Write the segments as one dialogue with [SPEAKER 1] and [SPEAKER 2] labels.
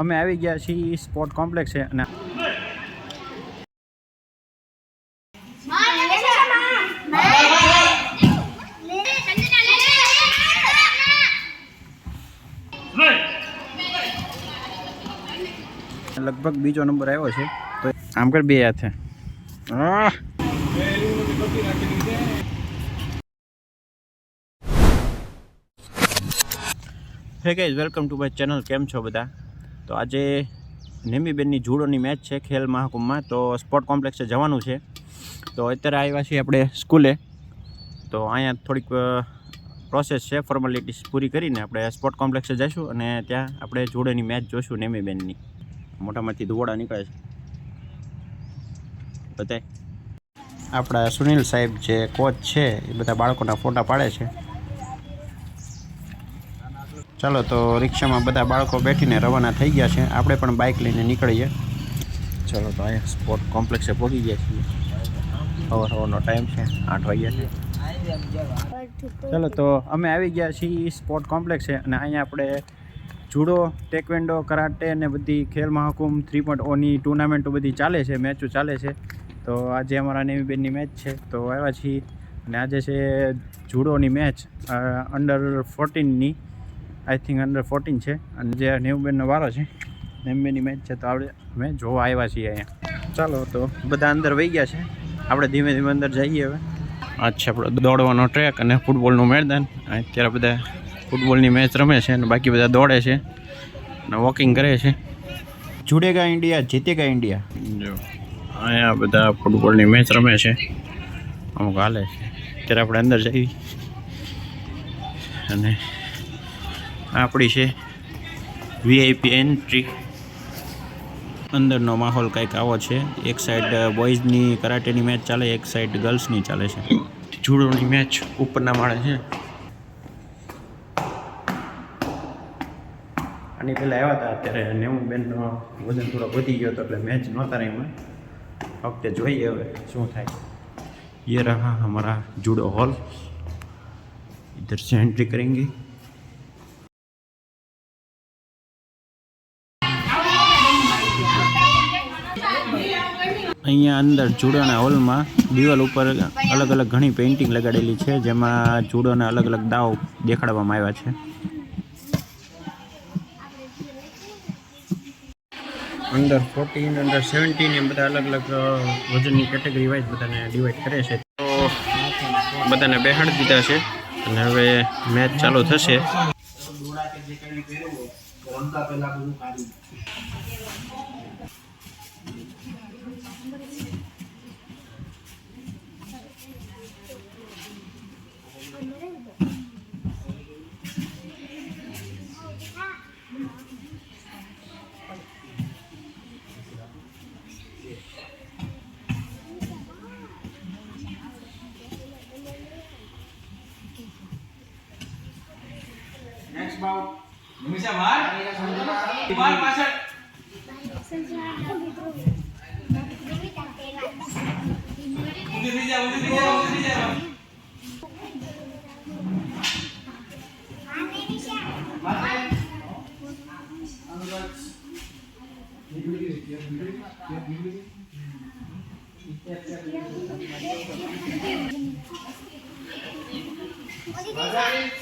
[SPEAKER 1] અમે આવી ગયા છીએ સ્પોર્ટ કોમ્પ્લેક્સ છે અને લગભગ બીજો નંબર આવ્યો છે. તો આમ કર બે હાથે. Hey guys welcome to my channel કેમ છો બધા? તો આજે નેમીબેનની જુડોની મેચ છે ખેલ મહાકુંભમાં. તો સ્પોર્ટ કોમ્પ્લેક્સે જવાનું છે. તો અત્યારે આવ્યા છીએ આપણે સ્કૂલે. તો અહીંયા થોડીક પ્રોસેસ છે ફોર્માલિટીસ પૂરી કરીને આપણે સ્પોર્ટ કોમ્પ્લેક્સે જઈશું અને ત્યાં આપણે જુડોની મેચ જોઈશું નેમીબેનની. મોટામાંથી ધુવાડા નીકળે છે. બધાય. આપણા સુનિલ સાહેબ જે કોચ છે, એ બધા બાળકોના ફોટા પાડે છે. ચાલો તો રિક્ષામાં બધા બાળકો બેઠીને રવાના થઈ ગયા છે. આપણે પણ બાઇક લઈને નીકળીએ. ચાલો તો અહીંયા સ્પોર્ટ કોમ્પ્લેક્સે પહોંચી ગયા છીએ. સવાર સવારનો ટાઈમ છે, આઠ વાગ્યા છે. ચાલો તો અમે આવી ગયા છીએ સ્પોર્ટ કોમ્પ્લેક્સે અને અહીંયા આપણે જુડો ટેકવેન્ડો કરાટે અને બધી ખેલ મહાકુંભ થ્રી પોઈન્ટ ઓની ટુર્નામેન્ટો બધી ચાલે છે મેચો ચાલે છે. તો આજે અમારા નેવીબેનની મેચ છે. તો આવ્યા છીએ અને આજે છે જુડોની મેચ અંડર ફોર્ટીનની આઈ થિંક અંડર ફોર્ટીન છે. અને જે નેવુબેનનો વારો છે નેવુબેનની મેચ છે તો આપણે અમે જોવા આવ્યા છીએ અહીંયા. ચાલો તો બધા અંદર વહી ગયા છે. આપણે ધીમે ધીમે અંદર જઈએ હવે. આ છે આપણો દોડવાનો ટ્રેક અને ફૂટબોલનું મેદાન. અત્યારે બધા ફૂટબોલની મેચ રમે છે અને બાકી બધા દોડે છે અને વોકિંગ કરે છે. જુડેગા ઇન્ડિયા જીતેગા ઇન્ડિયા. જો અહીંયા બધા ફૂટબોલની મેચ રમે છે. અમુક હાલે છે. ત્યારે આપણે અંદર જઈએ. અને આપણી છે વીઆઈપી એન્ટ્રી અંદરનો માહોલ કંઈક આવો છે એક સાઈડ બોયઝની કરાટેની મેચ ચાલે એક સાઈડ ગર્લ્સની ચાલે છે જુડોની મેચ ઉપરના માળે છે આની પહેલાં આવ્યા હતા અત્યારે નેવું બેનનો વજન થોડો વધી ગયો હતો એટલે મેચ નહોતા રહીમાં વખતે જોઈએ હવે શું થાય ये रहा हमारा जूडो हॉल इधर से एंट्री करेंगे અહીંયા અંદર જુડોના હોલમાં દિવાલ ઉપર અલગ અલગ ઘણી પેઇન્ટિંગ લગાડેલી છે, જેમાં જુડોના અલગ અલગ દાવ દેખાડવામાં આવ્યા છે. અંડર ફોર્ટીન અંડર સેવન્ટીન એમ બધા અલગ અલગ વજનની કેટેગરી વાઇઝ બધાને ડિવાઈડ કરે છે. તો બધાને બેહાડી દીધા છે. અને હવે મેચ ચાલુ થશે.
[SPEAKER 2] નિમિષા માર માર પાછળ ઊંધી થઈ જા ઊંધી થઈ જા ઊંધી થઈ જા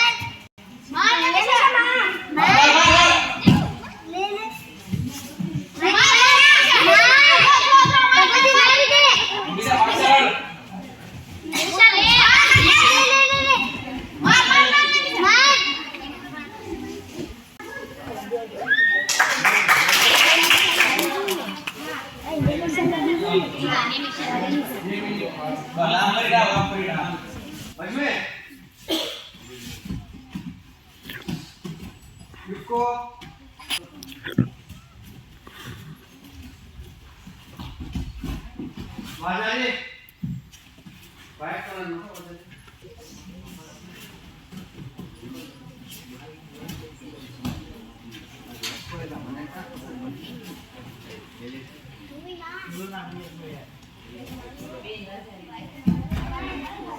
[SPEAKER 2] మాట్లాడి white colour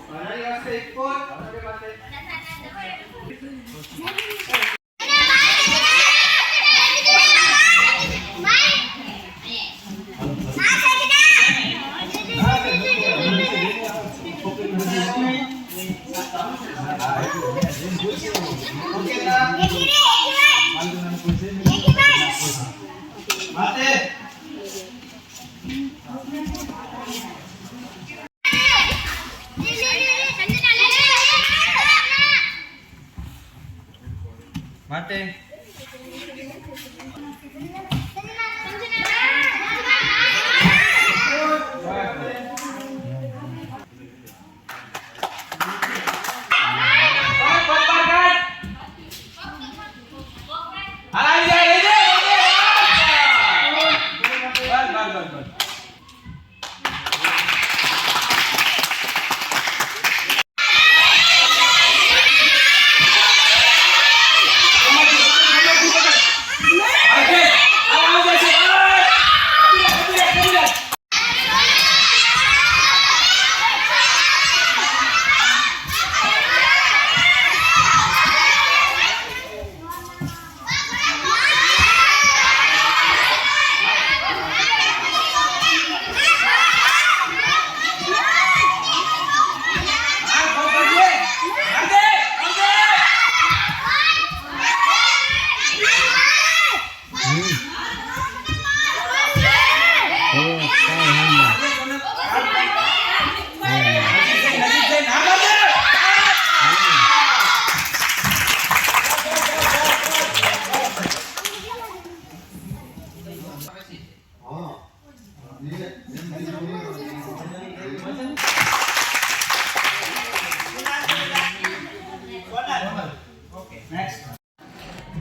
[SPEAKER 2] Para ya se por, para que mate.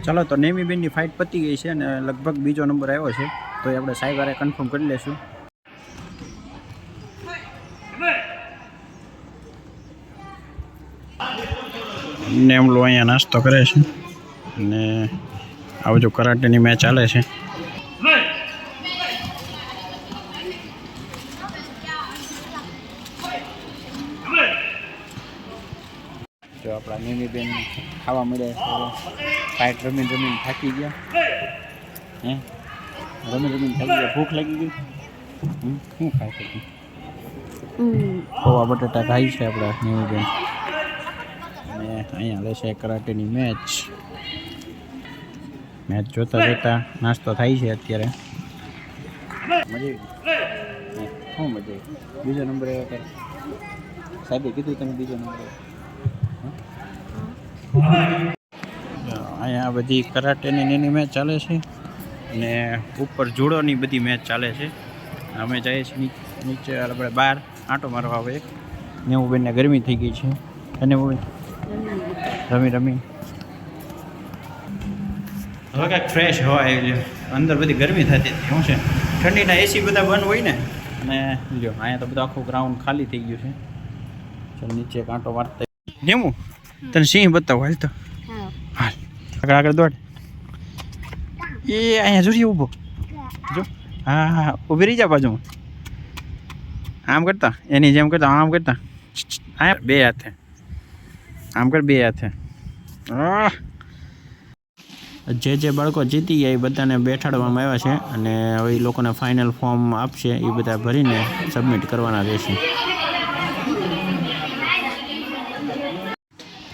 [SPEAKER 1] ચાલો, તો નેમીબેનની ફાઇટ પતી ગઈ છે અને લગભગ બીજો નંબર આવ્યો છે. તો એ આપણે સાહેબારે કન્ફર્મ કરી લેશું. નેમલો અહીંયા નાસ્તો કરે છે. અને આ બધું કરાટેની મેચ ચાલે છે. જો આપણા નેમી ખાવા મળ્યા ફાઇટ રમીને રમીને થાકી ગયા. હે? રમી રમીને થાકી ગયા. ભૂખ લાગી ગઈ. શું ખાય છે? તું? પૌવા બટાટા ખાઈ છે આપણા નેમી અને અહીંયા લેશે કરાટેની મેચ. મેચ જોતા જોતા નાસ્તો થાય છે અત્યારે. મજા શું મજા બીજો નંબર આવ્યો ત્યારે સાહેબે કીધું તમે બીજો નંબર અહીંયા બધી કરાટેની એની મેચ ચાલે છે અને ઉપર જુડોની બધી મેચ ચાલે છે. અમે જઈએ છીએ નીચે આપણે બહાર આંટો મારવા આવે નેવું બેનને ગરમી થઈ ગઈ છે. અને રમી રમી. હવે કાંઈક ફ્રેશ હવા આવી છે અંદર બધી ગરમી થતી હતી. શું છે? ઠંડીના એસી બધા બંધ હોય ને? અને જો અહીંયા તો બધું આખું ગ્રાઉન્ડ ખાલી થઈ ગયું છે. નીચે કાંટો મારતા નેમું તને સિંહ બતાવો હાલ તો. હાલ. આગળ આગળ દોડ. એ અહીંયા જોરી ઊભો. જો. હા હા હા. ઊભી રહી જા બાજુમાં. આમ કરતા. એની જેમ કરતા. આમ કરતા. હા બે હાથે. આમ કર બે હાથે. આહ. જે જે બાળકો જીતી ગયા એ બધાને બેઠાડવામાં આવ્યા છે અને હવે એ લોકોને ફાઇનલ ફોર્મ આપશે. એ બધા ભરીને સબમિટ કરવાના રહેશે.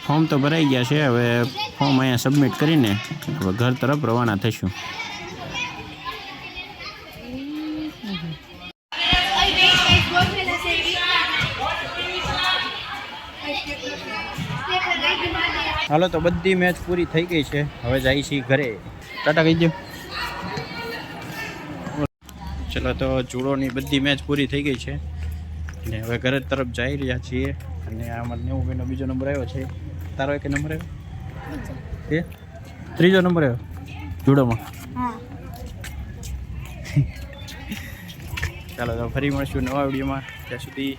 [SPEAKER 1] ફોર્મ તો ભરાઈ ગયા છે. હવે ફોર્મ અહીંયા સબમિટ કરીને હવે ઘર તરફ રવાના થઈશું. હાલો તો બધી મેચ પૂરી થઈ ગઈ છે. હવે જાય છીએ ઘરે. ટાટા કહી દો ચલો તો જુડોની બધી મેચ પૂરી થઈ ગઈ છે. અને હવે ઘરે તરફ જઈ રહ્યા છીએ. અને આમાં નેવું બેનો બીજો નંબર આવ્યો છે. તારો એક નંબર આવ્યો? એ? ત્રીજો નંબર આવ્યો? જુડોમાં? ચાલો તો ફરી મળશું નવા વિડીયોમાં. ત્યાં સુધી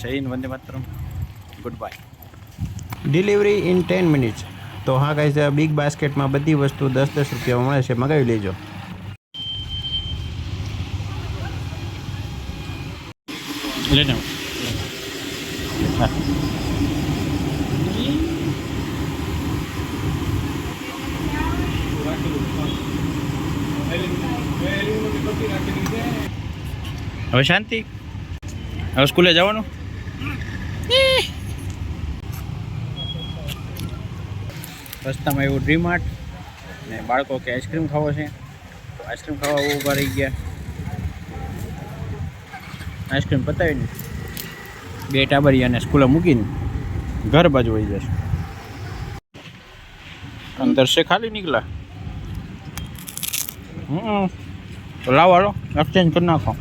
[SPEAKER 1] Jai Hind Vande Mataram. Goodbye delivery in ten minutes તો હા ગાઈઝ બિગ બાસ્કેટમાં બધી વસ્તુ દસ દસ રૂપિયામાં મળે છે મગાવી લેજો. લઈને હા. હવે શાંતિ? હવે સ્કૂલે જવાનું? રસ્તામાં એવું ડ્રીમ આર્ટ ને બાળકો કે આઈસ્ક્રીમ ખાવો છે. આઈસ્ક્રીમ ખાવા ઊભા રહી ગયા. આઈસ્ક્રીમ પતાવીને બે ટાબરી અને સ્કૂલે મૂકીને ઘર બાજુ વહી જશે. અંદર છે ખાલી નીકળ્યા હમ. લાવો હાલો એક્સચેન્જ કરી નાખો.